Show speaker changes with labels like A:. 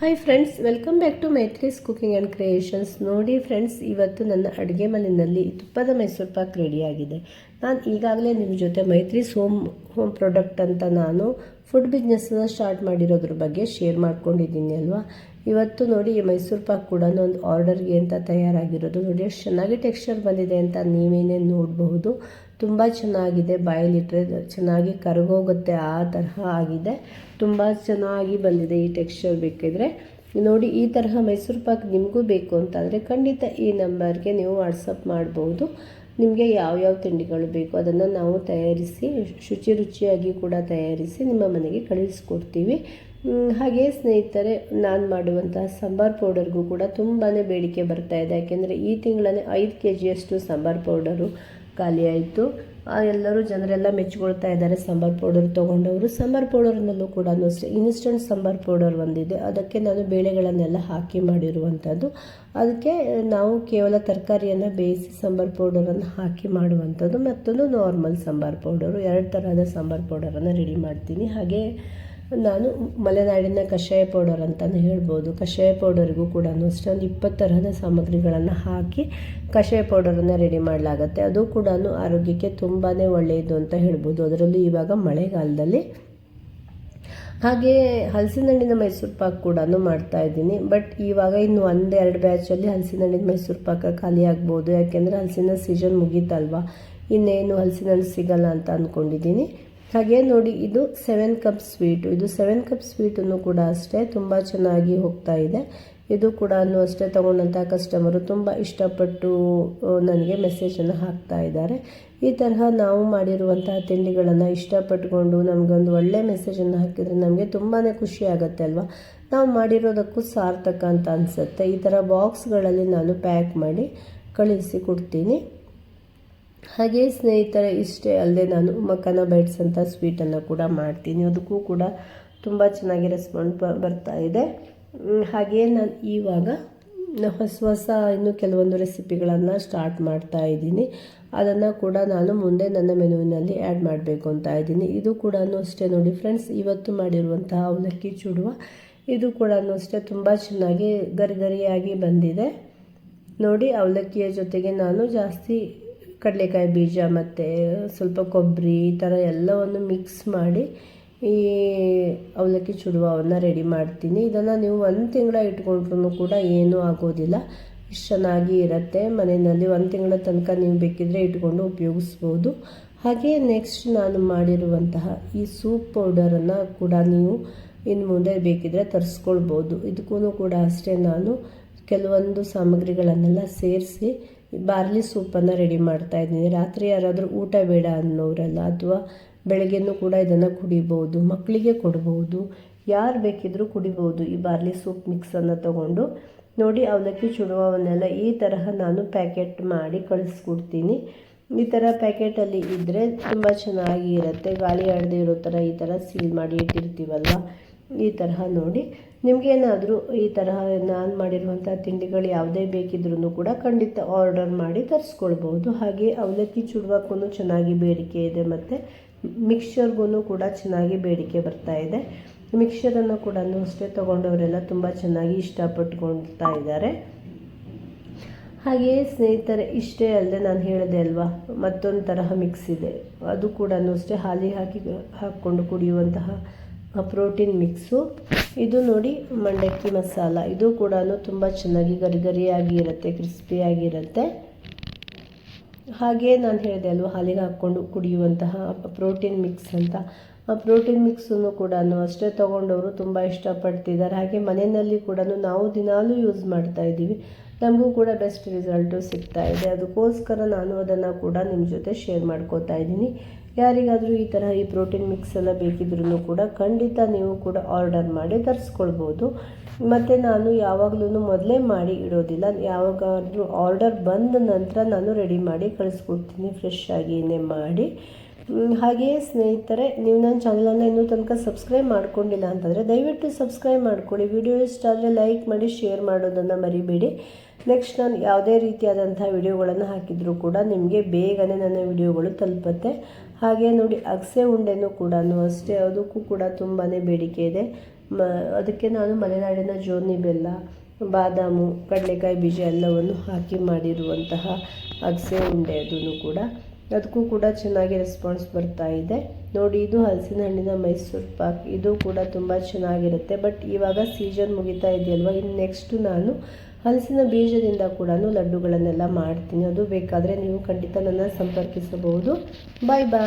A: Hi friends welcome back to Maitri's cooking and creations ನೋಡಿ friends ಇವತ್ತು ನನ್ನ ಅಡುಗೆ ಮನೆಯಲ್ಲಿ ತುಪ್ಪದ ಮೈಸೂರು ಪಾಕ್ ರೆಡಿಯಾಗಿದೆ ನಾನು ಈಗಾಗಲೇ ನಿಮ್ಮ ಜೊತೆ ಮೈತ್ರೀಸ್ ಹೋಮ್ ಹೋಮ್ ಪ್ರಾಡಕ್ಟ್ ಅಂತ ನಾನು ಫುಡ್ ಬಿಸ್ನೆಸ್ನ ಸ್ಟಾರ್ಟ್ ಮಾಡಿರೋದ್ರ ಬಗ್ಗೆ ಶೇರ್ ಮಾಡ್ಕೊಂಡಿದ್ದೀನಿ ಅಲ್ವಾ? ಇವತ್ತು ನೋಡಿ ಈ ಮೈಸೂರು ಪಾಕ್ ಕೂಡ ಒಂದು ಆರ್ಡರ್ಗೆ ಅಂತ ತಯಾರಾಗಿರೋದು. ನೋಡಿ ಎಷ್ಟು ಚೆನ್ನಾಗಿ ಟೆಕ್ಸ್ಚರ್ ಬಂದಿದೆ ಅಂತ ನೀವೇನೇ ನೋಡಬಹುದು. ತುಂಬ ಚೆನ್ನಾಗಿದೆ ಬಾಯಲ್ಲಿಟ್ಟರೆ ಚೆನ್ನಾಗಿ ಕರಗೋಗುತ್ತೆ, ಆ ತರಹ ಆಗಿದೆ. ತುಂಬ ಚೆನ್ನಾಗಿ ಬಂದಿದೆ ಈ ಟೆಕ್ಸ್ಚರ್ ಬೇಕಿದ್ರೆ. ನೋಡಿ ಈ ತರಹ ಮೈಸೂರು ಪಾಕ್ ನಿಮಗೂ ಬೇಕು ಅಂತಂದರೆ ಖಂಡಿತ ಈ ನಂಬರ್ಗೆ ನೀವು ವಾಟ್ಸಪ್ ಮಾಡ್ಬೋದು ನಿಮಗೆ ಯಾವ್ಯಾವ ತಿಂಡಿಗಳು ಬೇಕು ಅದನ್ನು ನಾವು ತಯಾರಿಸಿ ಶುಚಿ ರುಚಿಯಾಗಿ ಕೂಡ ತಯಾರಿಸಿ ನಿಮ್ಮ ಮನೆಗೆ ಕಳಿಸ್ಕೊಡ್ತೀವಿ. ಹಾಗೆ ಸ್ನೇಹಿತರೆ, ನಾನು ಮಾಡುವಂತಹ ಸಾಂಬಾರ್ ಪೌಡರ್ಗೂ ಕೂಡ ತುಂಬಾ ಬೇಡಿಕೆ ಬರ್ತಾ ಇದೆ. ಯಾಕೆಂದರೆ ಈ ತಿಂಗಳಲ್ಲಿ ಐದು ಕೆ ಜಿಯಷ್ಟು ಸಾಂಬಾರ್ ಪೌಡರು ಖಾಲಿಯಾಯಿತು ಎಲ್ಲರೂ ಜನರೆಲ್ಲ ಮೆಚ್ಚಿಕೊಳ್ತಾ ಇದ್ದಾರೆ ಸಾಂಬಾರ್ ಪೌಡರ್ ತೊಗೊಂಡವರು. ಸಾಂಬಾರ್ ಪೌಡರ್ನಲ್ಲೂ ಕೂಡ ಅಷ್ಟೇ ಇನ್ಸ್ಟಂಟ್ ಸಾಂಬಾರ್ ಪೌಡರ್ ಒಂದಿದೆ. ಅದಕ್ಕೆ ನಾನು ಬೇಳೆಗಳನ್ನೆಲ್ಲ ಹಾಕಿ ಮಾಡಿರುವಂಥದ್ದು. ಅದಕ್ಕೆ ನಾವು ಕೇವಲ ತರಕಾರಿಯನ್ನು ಬೇಯಿಸಿ ಸಾಂಬಾರ್ ಪೌಡರನ್ನು ಹಾಕಿ ಮಾಡುವಂಥದ್ದು. ಮತ್ತೊಂದು ನಾರ್ಮಲ್ ಸಾಂಬಾರ್ ಪೌಡರು, ಎರಡು ಥರದ ಸಾಂಬಾರ್ ಪೌಡರನ್ನು ರೆಡಿ ಮಾಡ್ತೀನಿ. ಹಾಗೆ ನಾನು ಮಲೆನಾಡಿನ ಕಷಾಯ ಪೌಡರ್ ಅಂತಲೇ ಹೇಳ್ಬೋದು. ಕಷಾಯ ಪೌಡರ್ಗೂ ಕೂಡ ಅಷ್ಟೇ ಒಂದು ಇಪ್ಪತ್ತು ತರಹದ ಸಾಮಗ್ರಿಗಳನ್ನು ಹಾಕಿ ಕಷಾಯ ಪೌಡರನ್ನು ರೆಡಿ ಮಾಡಲಾಗತ್ತೆ. ಅದು ಕೂಡ ಆರೋಗ್ಯಕ್ಕೆ ತುಂಬಾ ಒಳ್ಳೆಯದು ಅಂತ ಹೇಳ್ಬೋದು. ಅದರಲ್ಲೂ ಇವಾಗ ಮಳೆಗಾಲದಲ್ಲಿ ಹಾಗೆ ಹಲಸಿನ ಹಣ್ಣಿನ ಮೈಸೂರು ಪಾಕ್ ಕೂಡ ಮಾಡ್ತಾ ಇದ್ದೀನಿ. ಬಟ್ ಇವಾಗ ಇನ್ನು ಒಂದೆರಡು ಬ್ಯಾಚಲ್ಲಿ ಹಲಸಿನ ಹಣ್ಣಿನ ಮೈಸೂರು ಪಾಕ ಖಾಲಿ ಆಗ್ಬೋದು. ಯಾಕೆಂದರೆ ಹಲಸಿನ ಸೀಸನ್ ಮುಗೀತಲ್ವ? ಇನ್ನೇನು ಹಲಸಿನ ಹಣ್ಣು ಸಿಗಲ್ಲ ಅಂತ ಅಂದ್ಕೊಂಡಿದ್ದೀನಿ. ಹಾಗೆ ನೋಡಿ, ಇದು ಸೆವೆನ್ ಕಪ್ ಸ್ವೀಟು ಇದು ಸೆವೆನ್ ಕಪ್ ಸ್ವೀಟನ್ನು ಕೂಡ ಅಷ್ಟೇ ತುಂಬ ಚೆನ್ನಾಗಿ ಹೋಗ್ತಾ ಇದೆ. ಇದು ಕೂಡ ಅಷ್ಟೇ ತೊಗೊಂಡಂಥ ಕಸ್ಟಮರು ತುಂಬ ಇಷ್ಟಪಟ್ಟು ನನಗೆ ಮೆಸೇಜನ್ನು ಹಾಕ್ತಾ ಇದ್ದಾರೆ. ಈ ತರಹ ನಾವು ಮಾಡಿರುವಂತಹ ತಿಂಡಿಗಳನ್ನು ಇಷ್ಟಪಟ್ಟುಕೊಂಡು ನಮಗೊಂದು ಒಳ್ಳೆ ಮೆಸೇಜನ್ನು ಹಾಕಿದರೆ ನಮಗೆ ತುಂಬಾ ಖುಷಿ ಆಗುತ್ತೆ ಅಲ್ವಾ? ನಾವು ಮಾಡಿರೋದಕ್ಕೂ ಸಾರ್ಥಕ ಅಂತ ಅನಿಸುತ್ತೆ. ಈ ಥರ ಬಾಕ್ಸ್ಗಳಲ್ಲಿ ನಾನು ಪ್ಯಾಕ್ ಮಾಡಿ ಕಳಿಸಿ ಕೊಡ್ತೀನಿ. ಹಾಗೆ ಸ್ನೇಹಿತರ, ಇಷ್ಟೇ ಅಲ್ಲದೆ ನಾನು ಮಕ್ಕನ ಬೈಟ್ಸ್ ಅಂತ ಸ್ವೀಟನ್ನು ಕೂಡ ಮಾಡ್ತೀನಿ. ಅದಕ್ಕೂ ಕೂಡ ತುಂಬ ಚೆನ್ನಾಗಿ ರೆಸ್ಪಾಂಡ್ ಬರ್ತಾ ಇದೆ. ಹಾಗೆಯೇ ನಾನು ಇವಾಗ ಹೊಸ ಹೊಸ ಇನ್ನೂ ಕೆಲವೊಂದು ರೆಸಿಪಿಗಳನ್ನು ಸ್ಟಾರ್ಟ್ ಮಾಡ್ತಾ ಇದ್ದೀನಿ. ಅದನ್ನು ಕೂಡ ನಾನು ಮುಂದೆ ನನ್ನ ಮೆನುವಿನಲ್ಲಿ ಆ್ಯಡ್ ಮಾಡಬೇಕು ಅಂತ ಇದ್ದೀನಿ. ಇದು ಕೂಡ ಅಷ್ಟೇ ನೋಡಿ ಫ್ರೆಂಡ್ಸ್ ಇವತ್ತು ಮಾಡಿರುವಂತಹ ಅವಲಕ್ಕಿ ಚೂಡುವ, ಇದು ಕೂಡ ಅಷ್ಟೇ ತುಂಬ ಚೆನ್ನಾಗಿ ಗರಿ ಗರಿಯಾಗಿ ಬಂದಿದೆ. ನೋಡಿ, ಅವಲಕ್ಕಿಯ ಜೊತೆಗೆ ನಾನು ಜಾಸ್ತಿ ಕಡಲೆಕಾಯಿ ಬೀಜ ಮತ್ತು ಸ್ವಲ್ಪ ಕೊಬ್ಬರಿ, ಈ ಥರ ಎಲ್ಲವನ್ನು ಮಿಕ್ಸ್ ಮಾಡಿ ಈ ಅವಲಕ್ಕಿ ಚುಡುವವನ್ನು ರೆಡಿ ಮಾಡ್ತೀನಿ. ಇದನ್ನು ನೀವು ಒಂದು ತಿಂಗಳ ಇಟ್ಕೊಂಡ್ರೂ ಕೂಡ ಏನೂ ಆಗೋದಿಲ್ಲ. ಇಷ್ಟು ಚೆನ್ನಾಗಿ ಇರುತ್ತೆ. ಮನೆಯಲ್ಲಿ ಒಂದು ತಿಂಗಳ ತನಕ ನೀವು ಬೇಕಿದ್ರೆ ಇಟ್ಕೊಂಡು ಉಪಯೋಗಿಸ್ಬೋದು. ಹಾಗೆ ನೆಕ್ಸ್ಟ್ ನಾನು ಮಾಡಿರುವಂತಹ ಈ ಸೂಪ್ ಪೌಡರನ್ನು ಕೂಡ ನೀವು ಇನ್ನು ಮುಂದೆ ಬೇಕಿದ್ರೆ ತರಿಸ್ಕೊಳ್ಬೋದು. ಇದಕ್ಕೂ ಕೂಡ ಅಷ್ಟೇ ನಾನು ಕೆಲವೊಂದು ಸಾಮಗ್ರಿಗಳನ್ನೆಲ್ಲ ಸೇರಿಸಿ ಬಾರ್ಲಿ ಸೂಪನ್ನು ರೆಡಿ ಮಾಡ್ತಾ ಇದ್ದೀನಿ. ರಾತ್ರಿ ಯಾರಾದರೂ ಊಟ ಬೇಡ ಅನ್ನೋರೆಲ್ಲ ಅಥವಾ ಬೆಳಗ್ಗೆನೂ ಕೂಡ ಇದನ್ನು ಕುಡಿಬೋದು, ಮಕ್ಕಳಿಗೆ ಕೊಡ್ಬೋದು, ಯಾರು ಬೇಕಿದ್ದರೂ ಕುಡಿಬೋದು ಈ ಬಾರ್ಲಿ ಸೂಪ್ ಮಿಕ್ಸನ್ನು ತಗೊಂಡು ನೋಡಿ ಅವಲಕ್ಕಿ ಚುಡುವವನ್ನೆಲ್ಲ ಈ ತರಹ ನಾನು ಪ್ಯಾಕೆಟ್ ಮಾಡಿ ಕಳಿಸ್ಕೊಡ್ತೀನಿ. ಈ ಥರ ಪ್ಯಾಕೆಟಲ್ಲಿ ಇದ್ದರೆ ತುಂಬ ಚೆನ್ನಾಗಿ ಇರುತ್ತೆ ಗಾಳಿ ಆಡದೇ ಇರೋ ಥರ ಈ ಥರ ಸೀಲ್ ಮಾಡಿ ಇಟ್ಟಿರ್ತೀವಲ್ವ? ಈ ತರಹ ನೋಡಿ. ನಿಮಗೇನಾದರೂ ಈ ತರಹ ನಾನು ಮಾಡಿರುವಂಥ ತಿಂಡಿಗಳು ಯಾವುದೇ ಬೇಕಿದ್ರೂ ಕೂಡ ಖಂಡಿತ ಆರ್ಡರ್ ಮಾಡಿ ತರಿಸ್ಕೊಳ್ಬೋದು ಹಾಗೆ ಅವಲಕ್ಕಿ ಚುಡುವಕ್ಕೂ ಚೆನ್ನಾಗಿ ಬೇಡಿಕೆ ಇದೆ ಮತ್ತು ಮಿಕ್ಸ್ಚರ್ಗೂ ಕೂಡ ಚೆನ್ನಾಗಿ ಬೇಡಿಕೆ ಬರ್ತಾ ಇದೆ. ಮಿಕ್ಸ್ಚರನ್ನು ಕೂಡ ಅಷ್ಟೇ ತೊಗೊಂಡವರೆಲ್ಲ ತುಂಬ ಚೆನ್ನಾಗಿ ಇಷ್ಟಪಟ್ಕೊಳ್ತಾ ಇದ್ದಾರೆ. ಹಾಗೆಯೇ ಸ್ನೇಹಿತರೆ, ಇಷ್ಟೇ ಅಲ್ಲದೆ ನಾನು ಹೇಳಿದೆ ಅಲ್ವಾ, ಮತ್ತೊಂದು ತರಹ ಮಿಕ್ಸ್ ಇದೆ. ಅದು ಕೂಡ ಅಷ್ಟೇ ಹಾಲಿ ಹಾಕಿ ಹಾಕ್ಕೊಂಡು ಕುಡಿಯುವಂತಹ ಪ್ರೋಟೀನ್ ಮಿಕ್ಸು. ಇದು ನೋಡಿ ಮಂಡಕ್ಕಿ ಮಸಾಲ. ಇದು ಕೂಡ ತುಂಬ ಚೆನ್ನಾಗಿ ಗರಿ ಗರಿಯಾಗಿ ಇರುತ್ತೆ, ಕ್ರಿಸ್ಪಿಯಾಗಿರುತ್ತೆ. ಹಾಗೆ ನಾನು ಹೇಳಿದೆ ಅಲ್ವ, ಹಾಲಿಗೆ ಹಾಕ್ಕೊಂಡು ಕುಡಿಯುವಂತಹ ಪ್ರೋಟೀನ್ ಮಿಕ್ಸ್ ಅಂತ. ಪ್ರೋಟೀನ್ ಮಿಕ್ಸನ್ನು ಕೂಡ ಅಷ್ಟೇ ತೊಗೊಂಡವರು ತುಂಬ ಇಷ್ಟಪಡ್ತಿದ್ದಾರೆ. ಹಾಗೆ ಮನೆಯಲ್ಲಿ ಕೂಡ ನಾವು ದಿನಾಲೂ ಯೂಸ್ ಮಾಡ್ತಾ ಇದ್ದೀವಿ. ನಮಗೂ ಕೂಡ ಬೆಸ್ಟ್ ರಿಸಲ್ಟು ಸಿಗ್ತಾ ಇದೆ. ಅದಕ್ಕೋಸ್ಕರ ನಾನು ಅದನ್ನು ಕೂಡ ನಿಮ್ಮ ಜೊತೆ ಶೇರ್ ಮಾಡ್ಕೋತಾ ಇದ್ದೀನಿ. ಯಾರಿಗಾದರೂ ಈ ಥರ ಈ ಪ್ರೋಟೀನ್ ಮಿಕ್ಸ್ ಎಲ್ಲ ಬೇಕಿದ್ರೂ ಕೂಡ ಖಂಡಿತ ನೀವು ಕೂಡ ಆರ್ಡರ್ ಮಾಡಿ ತರಿಸ್ಕೊಳ್ಬೋದು. ಮತ್ತು ನಾನು ಯಾವಾಗಲೂ ಮೊದಲೇ ಮಾಡಿ ಇಡೋದಿಲ್ಲ. ಯಾವಾಗಾದರೂ ಆರ್ಡರ್ ಬಂದ ನಂತರ ನಾನು ರೆಡಿ ಮಾಡಿ ಕಳಿಸ್ಕೊಡ್ತೀನಿ. ಫ್ರೆಶ್ ಆಗಿನೇ ಮಾಡಿ. ಹಾಗೆಯೇ ಸ್ನೇಹಿತರೆ, ನೀವು ನನ್ನ ಚಾನಲನ್ನು ಇನ್ನೂ ತನಕ ಸಬ್ಸ್ಕ್ರೈಬ್ ಮಾಡ್ಕೊಂಡಿಲ್ಲ ಅಂತಂದರೆ ದಯವಿಟ್ಟು ಸಬ್ಸ್ಕ್ರೈಬ್ ಮಾಡ್ಕೊಳ್ಳಿ. ವಿಡಿಯೋ ಇಷ್ಟ ಆದರೆ ಲೈಕ್ ಮಾಡಿ, ಶೇರ್ ಮಾಡೋದನ್ನು ಮರಿಬೇಡಿ. ನೆಕ್ಸ್ಟ್ ನಾನು ಯಾವುದೇ ರೀತಿಯಾದಂಥ ವಿಡಿಯೋಗಳನ್ನು ಹಾಕಿದರೂ ಕೂಡ ನಿಮಗೆ ಬೇಗನೆ ನನ್ನ ವಿಡಿಯೋಗಳು ತಲುಪುತ್ತೆ. ಹಾಗೆ ನೋಡಿ, ಅಗಸೆ ಉಂಡೆನೂ ಕೂಡ ಅಷ್ಟೇ, ಅದಕ್ಕೂ ಕೂಡ ತುಂಬಾ ಬೇಡಿಕೆ ಇದೆ. ಮ, ಅದಕ್ಕೆ ನಾನು ಮಲೆನಾಡಿನ ಜೋನಿ ಬೆಲ್ಲ, ಬಾದಾಮು, ಕಡಲೆಕಾಯಿ ಬೀಜ ಎಲ್ಲವನ್ನು ಹಾಕಿ ಮಾಡಿರುವಂತಹ ಅಗಸೆ ಉಂಡೆ ಅದೂ ಕೂಡ ಅದಕ್ಕೂ ಕೂಡ ಚೆನ್ನಾಗಿ ರೆಸ್ಪಾನ್ಸ್ ಬರ್ತಾ ಇದೆ. ನೋಡಿ, ಇದು ಹಲಸಿನ ಹಣ್ಣಿನ ಮೈಸೂರು ಪಾಕ್. ಇದು ಕೂಡ ತುಂಬ ಚೆನ್ನಾಗಿರುತ್ತೆ. ಬಟ್ ಇವಾಗ ಸೀಸನ್ ಮುಗಿತಾ ಇದೆಯಲ್ವ? ಇನ್ನು ನೆಕ್ಸ್ಟು ನಾನು ಹಲಸಿನ ಬೀಜದಿಂದ ಕೂಡ ಲಡ್ಡುಗಳನ್ನೆಲ್ಲ ಮಾಡ್ತೀನಿ. ಅದು ಬೇಕಾದರೆ ನೀವು ಖಂಡಿತ ನನ್ನ ಸಂಪರ್ಕಿಸಬಹುದು. ಬಾಯ್ ಬಾಯ್